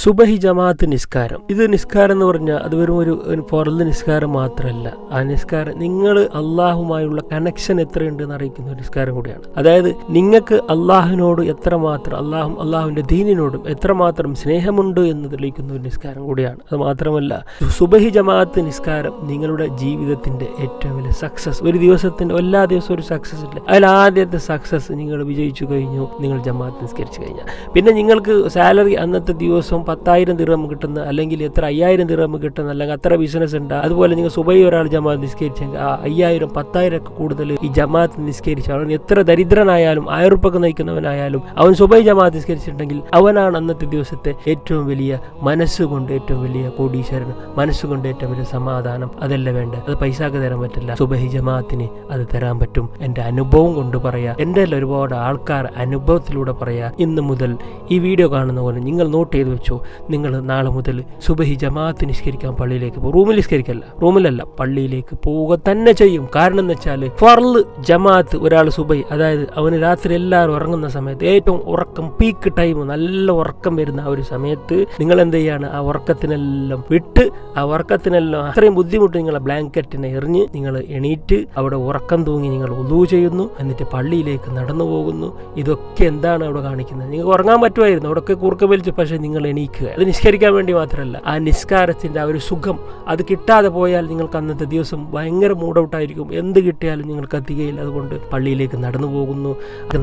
സുബഹി ജമാഅത്ത് നിസ്കാരം. ഇത് നിസ്കാരം എന്ന് പറഞ്ഞാൽ അത് വെറും ഒരു പുറത്ത് നിസ്കാരം മാത്രമല്ല. ആ നിസ്കാരം നിങ്ങൾ അള്ളാഹുമായുള്ള കണക്ഷൻ എത്രയുണ്ട് എന്ന് അറിയിക്കുന്ന ഒരു നിസ്കാരം കൂടിയാണ്. അതായത് നിങ്ങൾക്ക് അള്ളാഹുവിനോട് എത്രമാത്രം അള്ളാഹും അള്ളാഹുവിന്റെ ദീനിനോടും എത്രമാത്രം സ്നേഹമുണ്ട് എന്ന് തെളിയിക്കുന്ന ഒരു നിസ്കാരം കൂടിയാണ്. അത് മാത്രമല്ല സുബഹി ജമാഅത്ത് നിസ്കാരം നിങ്ങളുടെ ജീവിതത്തിന്റെ ഏറ്റവും വലിയ സക്സസ് ഒരു ദിവസത്തിന്റെ എല്ലാ ദിവസവും ഒരു സക്സസ് ഇല്ല? അതിൽ ആദ്യത്തെ സക്സസ് നിങ്ങൾ വിജയിച്ചു കഴിഞ്ഞു നിങ്ങൾ ജമാഅത്ത് നിസ്കരിച്ചു കഴിഞ്ഞാൽ. പിന്നെ നിങ്ങൾക്ക് സാലറി അന്നത്തെ ദിവസം പത്തായിരം ദിർഹം കിട്ടുന്ന അല്ലെങ്കിൽ എത്ര അയ്യായിരം ദിർഹം കിട്ടുന്ന അല്ലെങ്കിൽ അത്ര ബിസിനസ് ഉണ്ട്. അതുപോലെ നിങ്ങൾ സുബൈ ഒരാൾ ജമാഅത്ത് നിസ്കരിച്ചെങ്കിൽ ആ അയ്യായിരം പത്തായിരം ഒക്കെ കൂടുതൽ ഈ ജമാഅത്ത് നിസ്കരിച്ചു എത്ര ദരിദ്രനായാലും ആയുർപ്പൊക്കെ നയിക്കുന്നവനായാലും അവൻ സുബൈ ജമാഅത്ത് നിസ്കരിച്ചിട്ടുണ്ടെങ്കിൽ അവനാണ് അന്നത്തെ ദിവസത്തെ ഏറ്റവും വലിയ മനസ്സുകൊണ്ട് ഏറ്റവും വലിയ കോടീശ്വരൻ മനസ്സുകൊണ്ട് ഏറ്റവും വലിയ സമാധാനം. അതല്ല വേണ്ട അത് പൈസക്ക് തരാൻ പറ്റില്ല. സുബഹി ജമാഅത്തിന് അത് തരാൻ പറ്റും. എന്റെ അനുഭവം കൊണ്ട് പറയാ. എന്റെ ഒരുപാട് ആൾക്കാർ അനുഭവത്തിലൂടെ പറയാ. ഇന്ന് മുതൽ ഈ വീഡിയോ കാണുന്ന പോലെ നിങ്ങൾ നോട്ട് ചെയ്ത് വെച്ചോ. നിങ്ങൾ നാളെ മുതൽ സുബഹി ജമാഅത്ത് നിസ്കരിക്കാൻ പള്ളിയിലേക്ക് പോകും റൂമിൽ നിസ്കരിക്കല്ല റൂമിലല്ല പള്ളിയിലേക്ക് പോവുക തന്നെ ചെയ്യും. കാരണം എന്ന് വെച്ചാൽ ഫർൾ ജമാഅത്ത് ഒരാൾ സുബഹി അതായത് അവന് രാത്രി എല്ലാവരും ഉറങ്ങുന്ന സമയത്ത് ഏറ്റവും ഉറക്കം പീക്ക് ടൈം നല്ല ഉറക്കം വരുന്ന ആ ഒരു സമയത്ത് നിങ്ങൾ എന്ത് ചെയ്യാണ്? ആ ഉറക്കത്തിനെല്ലാം വിട്ട് ആ ഉറക്കത്തിനെല്ലാം അത്രയും ബുദ്ധിമുട്ട് നിങ്ങൾ ബ്ലാങ്കറ്റിനെ എറിഞ്ഞ് നിങ്ങൾ എണീറ്റ് അവിടെ ഉറക്കം തൂങ്ങി നിങ്ങൾ ഒതു ചെയ്യുന്നു. എന്നിട്ട് പള്ളിയിലേക്ക് നടന്നു പോകുന്നു. ഇതൊക്കെ എന്താണ് അവിടെ കാണിക്കുന്നത്? നിങ്ങൾക്ക് ഉറങ്ങാൻ പറ്റുമായിരുന്നു. അവിടെയൊക്കെ കൂർക്ക വലിച്ചു. പക്ഷേ നിങ്ങൾ എണീക്കുക. അത് നിസ്കരിക്കാൻ വേണ്ടി മാത്രമല്ല ആ നിസ്കാരത്തിന്റെ ആ ഒരു സുഖം അത് കിട്ടാതെ പോയാൽ നിങ്ങൾക്ക് അന്നത്തെ ദിവസം ഭയങ്കര മൂഡ് ഔട്ടായിരിക്കും എന്ത് കിട്ടിയാലും നിങ്ങൾക്ക് എത്തിക്കുകയില്ല അതുകൊണ്ട് പള്ളിയിലേക്ക് നടന്നു പോകുന്നു.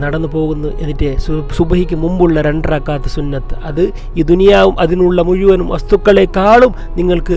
നടന്നു പോകുന്നു. എന്നിട്ട് സുബഹിക്ക് മുമ്പുള്ള രണ്ടരക്കാത്ത സുന്നത്ത്. അത് ഈ ദുനിയാവും അതിനുള്ള മുഴുവനും വസ്തുക്കളെക്കാളും നിങ്ങൾക്ക്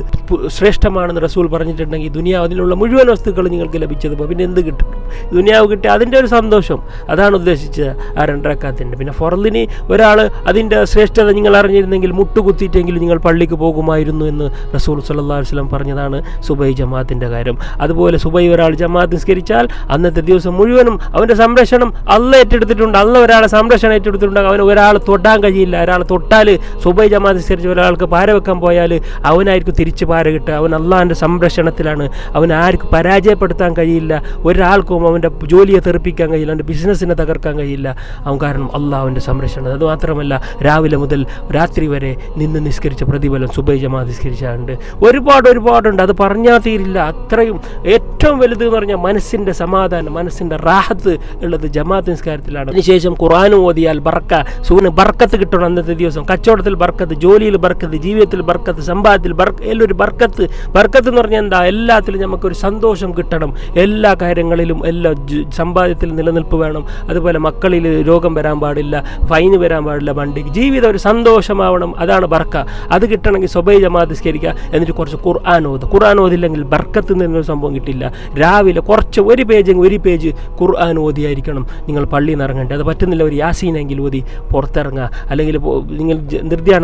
ശ്രേഷ്ഠമാണെന്ന് റസൂൽ പറഞ്ഞിട്ടുണ്ടെങ്കിൽ ദുനിയാവ് അതിനുള്ള മുഴുവൻ വസ്തുക്കൾ നിങ്ങൾക്ക് ലഭിച്ചത് പിന്നെ എന്ത് കിട്ടും? ദുനിയാവ് കിട്ടിയ അതിന്റെ ഒരു സന്തോഷം. അതാണ് ഉദ്ദേശിച്ചത് ആ രണ്ടരക്കാത്തിന്റെ. പിന്നെ ഫൊറലിന് ഒരാൾ അതിന്റെ ശ്രേഷ്ഠത നിങ്ങൾ അറിഞ്ഞിരുന്നെങ്കിൽ മുട്ടുകുത്തിയിട്ടെങ്കിൽ നിങ്ങൾ പള്ളിക്ക് പോകുമായിരുന്നു എന്ന് റസൂൽ സല്ലല്ലാഹു വസ്ലം പറഞ്ഞതാണ് സുബൈ ജമാഅത്തിന്റെ കാര്യം. അതുപോലെ സുബൈ ഒരാൾ ജമാഅത്ത് നിസ്കരിച്ചാൽ അന്നത്തെ ദിവസം മുഴുവനും അവന്റെ സംരക്ഷണം അല്ല ഏറ്റെടുത്തിട്ടുണ്ട്. അല്ല ഒരാളെ സംരക്ഷണം ഏറ്റെടുത്തിട്ടുണ്ട് അവന് ഒരാൾ തൊട്ടാൻ കഴിയില്ല. ഒരാൾ തൊട്ടാൽ സുബൈ ജമാഅത്ത് നിസ്കരിച്ച ഒരാൾക്ക് പാര വെക്കാൻ പോയാൽ അവനായിരിക്കും തിരിച്ച് പാര കിട്ടുക. അവൻ അള്ളാഹിന്റെ സംരക്ഷണത്തിലാണ്. അവൻ ആർക്കും പരാജയപ്പെടുത്താൻ കഴിയില്ല. ഒരാൾക്കും അവന്റെ ജോലിയെ തെറിപ്പിക്കാൻ കഴിയില്ല. അവന്റെ ബിസിനസ്സിനെ തകർക്കാൻ കഴിയില്ല. അവൻ കാരണം അള്ളാഹുവിന്റെ സംരക്ഷണം. അത് മാത്രമല്ല രാവിലെ മുതൽ രാത്രി വരെ നിന്ന് നിസ്കരിച്ച പ്രതിഫലം സുബൈ ജമാ നിസ്കരിച്ചാണ്ട് ഒരുപാട് ഒരുപാടുണ്ട്. അത് പറഞ്ഞാൽ തീരില്ല. അത്രയും ഏറ്റവും വലുത് എന്ന് പറഞ്ഞാൽ മനസ്സിന്റെ സമാധാനം മനസ്സിന്റെ റാഹത്ത് ഉള്ളത് ജമാഅത്ത് നിസ്കാരത്തിലാണ്. അതിനുശേഷം ഖുറാൻ ഓതിയാൽ ബർക്ക സൂന് ബർക്കത്ത് കിട്ടണം അന്നത്തെ ദിവസം. കച്ചവടത്തിൽ ബർക്കത്ത് ജോലിയിൽ ബർക്കത്ത് ജീവിതത്തിൽ ബർക്കത്ത് സമ്പാദത്തിൽ ബർക്ക് എല്ലാം ഒരു ബർക്കത്ത്. ബർക്കത്ത് എന്ന് പറഞ്ഞാൽ എന്താ? എല്ലാത്തിലും നമുക്കൊരു സന്തോഷം കിട്ടണം. എല്ലാ കാര്യങ്ങളിലും എല്ലാ സമ്പാദ്യത്തിൽ നിലനിൽപ്പ് വേണം. അതുപോലെ മക്കളിൽ രോഗം വരാൻ പാടില്ല ഫൈന് വരാൻ പാടില്ല വണ്ടിക്ക് ജീവിതം ഒരു സന്തോഷമാവണം. അതാണ് ബർക്ക. അത് കിട്ടണമെങ്കിൽ സ്വബൈ ജമാഅത്ത് നിസ്കരിക്കുക എന്നിട്ട് കുറച്ച് ഖുർആൻ ഓത് ഖുർആൻ ഓതില്ലെങ്കിൽ ബർക്കത്ത് നിന്നൊരു സംഭവം കിട്ടില്ല. രാവിലെ കുറച്ച് ഒരു പേജ് ഒരു പേജ് ഖുർആൻ ഓതിയായിരിക്കണം. നിങ്ങൾ പള്ളിയിൽ നിന്ന് ഇറങ്ങേണ്ടത് അത് പറ്റുന്നില്ല ഒരു യാസീനെങ്കിൽ ഓതി പുറത്തിറങ്ങുക. അല്ലെങ്കിൽ നിങ്ങൾ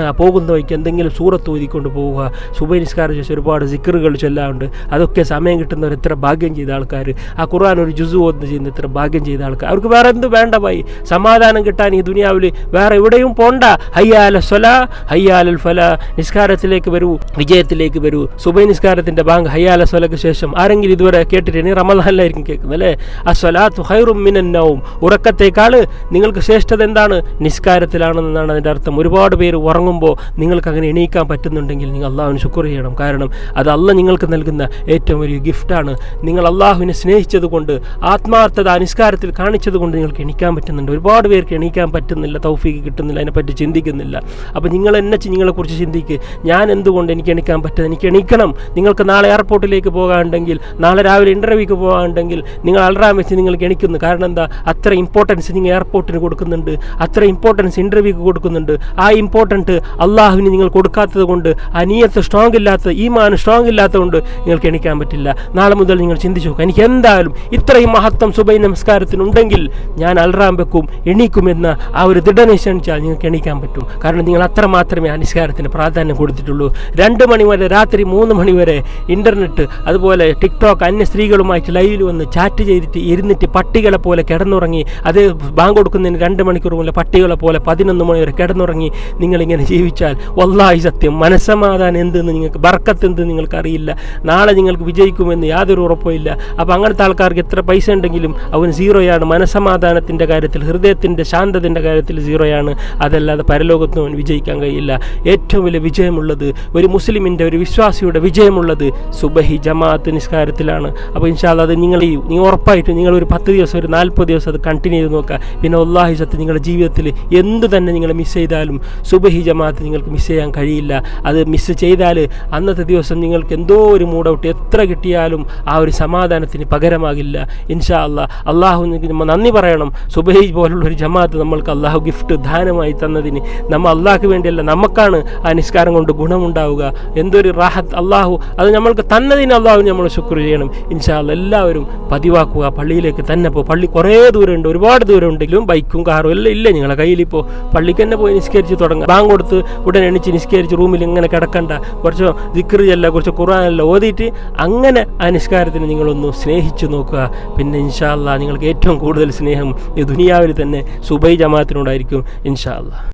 ആ പോകുന്ന വഴിക്ക് എന്തെങ്കിലും സൂറത്ത് ഓതിക്കൊണ്ട് പോവുക. സുബൈനിസ്കാരം ശേഷം ഒരുപാട് സിക്കറുകൾ ചൊല്ലാറുണ്ട്. അതൊക്കെ സമയം കിട്ടുന്നവർ എത്ര ഭാഗ്യം ചെയ്ത ആൾക്കാർ ആ ഖുർആൻ ഒരു ജുസു ഓന്ന് ചെയ്യുന്ന എത്ര ഭാഗ്യം ചെയ്ത ആൾക്കാർ അവർക്ക് വേറെ എന്ത് വേണ്ട പോയി സമാധാനം കിട്ടാൻ ഈ ദുനിയാവിൽ വേറെ എവിടെയും പോണ്ട. ഹയ്യാല സ്വല. ഹയ്യാലൽ ഫല നിസ്കാരത്തിലേക്ക് വരൂ വിജയത്തിലേക്ക് വരൂ. സുബൈ നിസ്കാരത്തിന്റെ ബാങ്ക് ഹയ്യാല സ്വലക്ക് ശേഷം ആരെങ്കിലും ഇതുവരെ കേട്ടിട്ട് റമദാനിലായിരിക്കും കേൾക്കുന്നത് അല്ലേ? ആ സ്വലാത്തു ഹൈറും മിനന്നവും ഉറക്കത്തേക്കാൾ നിങ്ങൾക്ക് ശ്രേഷ്ഠത എന്താണ്? നിസ്കാരത്തിലാണെന്നാണ് അതിന്റെ അർത്ഥം. ഒരുപാട് പേര് ഉറങ്ങുമ്പോൾ നിങ്ങൾക്ക് അങ്ങനെ എണീക്കാൻ പറ്റുന്നുണ്ടെങ്കിൽ നിങ്ങൾ അള്ളാഹുവിന് ശുക്ർ ചെയ്യണം. കാരണം അത് അല്ല നിങ്ങൾക്ക് നൽകുന്ന ഏറ്റവും വലിയ ഗിഫ്റ്റാണ് നിങ്ങൾ അള്ളാഹുവിനെ സ്നേഹിച്ചത് കൊണ്ട് ആത്മാർത്ഥത ആ നിസ്കാരത്തിൽ കാണിച്ചത് കൊണ്ട് നിങ്ങൾക്ക് എണീക്കാൻ പറ്റുന്നുണ്ട്. ഒരുപാട് പേർക്ക് എണീക്കാൻ പറ്റുന്നില്ല തൗഫീക്ക് കിട്ടുന്നില്ല അതിനെപ്പറ്റി ചിന്തിക്കുന്നില്ല. അപ്പോൾ നിങ്ങൾ എന്നെ നിങ്ങളെക്കുറിച്ച് ചിന്തിക്ക്. ഞാൻ എന്തുകൊണ്ട് എനിക്ക് എണീക്കാൻ പറ്റുന്നത് എനിക്ക് എണീക്കണം. നിങ്ങൾക്ക് നാളെ എയർപോർട്ടിലേക്ക് പോകാനുണ്ടെങ്കിൽ നാളെ രാവിലെ ഇന്റർവ്യൂക്ക് പോകാനുണ്ടെങ്കിൽ നിങ്ങൾ അൽറാം വെച്ച് നിങ്ങൾക്ക് എണിക്കുന്നു. കാരണം എന്താ? അത്ര ഇമ്പോർട്ടൻസ് നിങ്ങൾ എയർപോർട്ടിന് കൊടുക്കുന്നുണ്ട്. അത്ര ഇമ്പോർട്ടൻസ് ഇന്റർവ്യൂക്ക് കൊടുക്കുന്നുണ്ട്. ആ ഇമ്പോർട്ടന്റ് അള്ളാഹുവിന് നിങ്ങൾ കൊടുക്കാത്തത് കൊണ്ട് ആ നീയത്ത് സ്ട്രോങ് ഇല്ലാത്ത ഈ മാൻ സ്ട്രോങ് ഇല്ലാത്തതുകൊണ്ട് നിങ്ങൾക്ക് എണിക്കാൻ പറ്റില്ല. നാളെ മുതൽ നിങ്ങൾ ചിന്തിച്ചു നോക്കുക എനിക്ക് എന്തായാലും ഇത്രയും മഹത്വം സുബൈ നമസ്കാരത്തിനുണ്ടെങ്കിൽ ഞാൻ അൽറാം വെക്കും എണീക്കുമെന്ന ആ ഒരു ദൃഢനിശ്ചയിച്ചാൽ നിങ്ങൾക്ക് എണീക്കാൻ പറ്റും. കാരണം നിങ്ങൾ അത്ര മാത്രമേ ആ നിസ്കാരത്തിന് പ്രാധാന്യം കൊടുത്തിട്ടുള്ളൂ. രണ്ട് മണി വരെ രാത്രി മൂന്ന് മണി വരെ ഇന്റർനെറ്റ് അതുപോലെ ടിക്ടോക്ക് അന്യ സ്ത്രീകളുമായിട്ട് ലൈവിൽ വന്ന് ചാറ്റ് ചെയ്തിട്ട് ഇരുന്നിട്ട് പട്ടികളെ പോലെ കിടന്നുറങ്ങി. അത് ബാങ്ക് കൊടുക്കുന്നതിന് രണ്ട് മണിക്കൂർ മുതൽ പട്ടികളെ പോലെ പതിനൊന്ന് മണി വരെ കിടന്നുറങ്ങി നിങ്ങളിങ്ങനെ ജീവിച്ചാൽ വല്ലായി സത്യം. മനസ്സമാധാനം എന്തെന്ന് നിങ്ങൾക്ക് ബർക്കത്ത് എന്ത് നിങ്ങൾക്ക് അറിയില്ല നാളെ നിങ്ങൾക്ക് വിജയിക്കുമെന്ന് യാതൊരു ഉറപ്പുമില്ല അപ്പോൾ അങ്ങനത്തെ ആൾക്കാർക്ക് എത്ര പൈസ ഉണ്ടെങ്കിലും അവൻ സീറോയാണ്. മനസ്സമാധാനത്തിന്റെ കാര്യത്തിൽ ഹൃദയത്തിന്റെ ശാന്തത്തിന്റെ കാര്യത്തിൽ സീറോയാണ്. അതല്ലാതെ പരലോകത്തും അവൻ വിജയിക്കാൻ കഴിയില്ല ഏറ്റവും വലിയ വിജയമുള്ളത് ഒരു മുസ്ലിമിന്റെ ഒരു വിശ്വാസിയുടെ വിജയമുള്ളത് സുബഹി ജമാഅത്ത് നിസ്കാരത്തിലാണ്. അപ്പോൾ ഇൻഷാല്ല അത് നിങ്ങൾ ഈ ഉറപ്പായിട്ടും നിങ്ങൾ ഒരു പത്ത് ദിവസം ഒരു നാൽപ്പത് ദിവസം അത് കണ്ടിന്യൂ ചെയ്ത് നോക്കുക. പിന്നെ ഒല്ലാഹി സത്ത് നിങ്ങളുടെ ജീവിതത്തിൽ എന്ത് തന്നെ നിങ്ങൾ മിസ് ചെയ്താലും സുബഹി ജമാഅത്ത് നിങ്ങൾക്ക് മിസ് ചെയ്യാൻ കഴിയില്ല. അത് മിസ് ചെയ്താൽ അന്നത്തെ ദിവസം നിങ്ങൾക്ക് എന്തോ ഒരു മൂടൗട്ട് എത്ര കിട്ടിയാലും ആ ഒരു സമാധാനത്തിന് പകരമാകില്ല. ഇൻഷാ അല്ലാ അള്ളാഹു നമ്മൾ നന്ദി പറയണം. സുബഹി പോലുള്ള ഒരു ജമാഅത്ത് നമ്മൾക്ക് അള്ളാഹു ഗിഫ്റ്റ് ദാനമായി തന്നതിന്. നമ്മൾ അള്ളാഹ്ക്ക് വേണ്ടിയല്ല. നമുക്കാണ് ആ നിസ്കാരം കൊണ്ട് ഗുണമുണ്ടാവുക. എന്തൊരു റാഹത്ത്. അള്ളാഹു അത് നമ്മൾക്ക് തന്നതിന് അള്ളാഹു നമ്മൾ ശുക്ർ ചെയ്യണം. ഇൻഷാ അല്ലാ എല്ലാവരും പതിവാക്കുക. പള്ളിയിലേക്ക് തന്നെ പോകും പള്ളി കുറേ ദൂരമുണ്ട്. ഒരുപാട് ദൂരം ഉണ്ടെങ്കിലും ബൈക്കും കാറും എല്ലാം ഇല്ല നിങ്ങളെ കയ്യിലിപ്പോൾ പള്ളിക്ക് തന്നെ പോയി നിസ്കരിച്ച് തുടങ്ങാം. ബാങ്ക് കൊടുത്ത് ഉടനെ എണിച്ച് നിസ്കരിച്ച് റൂമിൽ ഇങ്ങനെ കിടക്കണ്ട. കുറച്ച് ദിക്റ് ചെല്ല കുറച്ച് ഖുറാനല്ല ഓതിയിട്ട് അങ്ങനെ ആ നിസ്കാരത്തിന് നിങ്ങളൊന്ന് സ്നേഹിച്ചു നോക്കുക. പിന്നെ ഇൻഷാ അല്ലാ നിങ്ങൾക്ക് ഏറ്റവും കൂടുതൽ സ്നേഹം ഈ ദുനിയാവിൽ തന്നെ സുബൈ ജമാഅത്തിനോടായിരിക്കും ഇൻഷാ അല്ലാ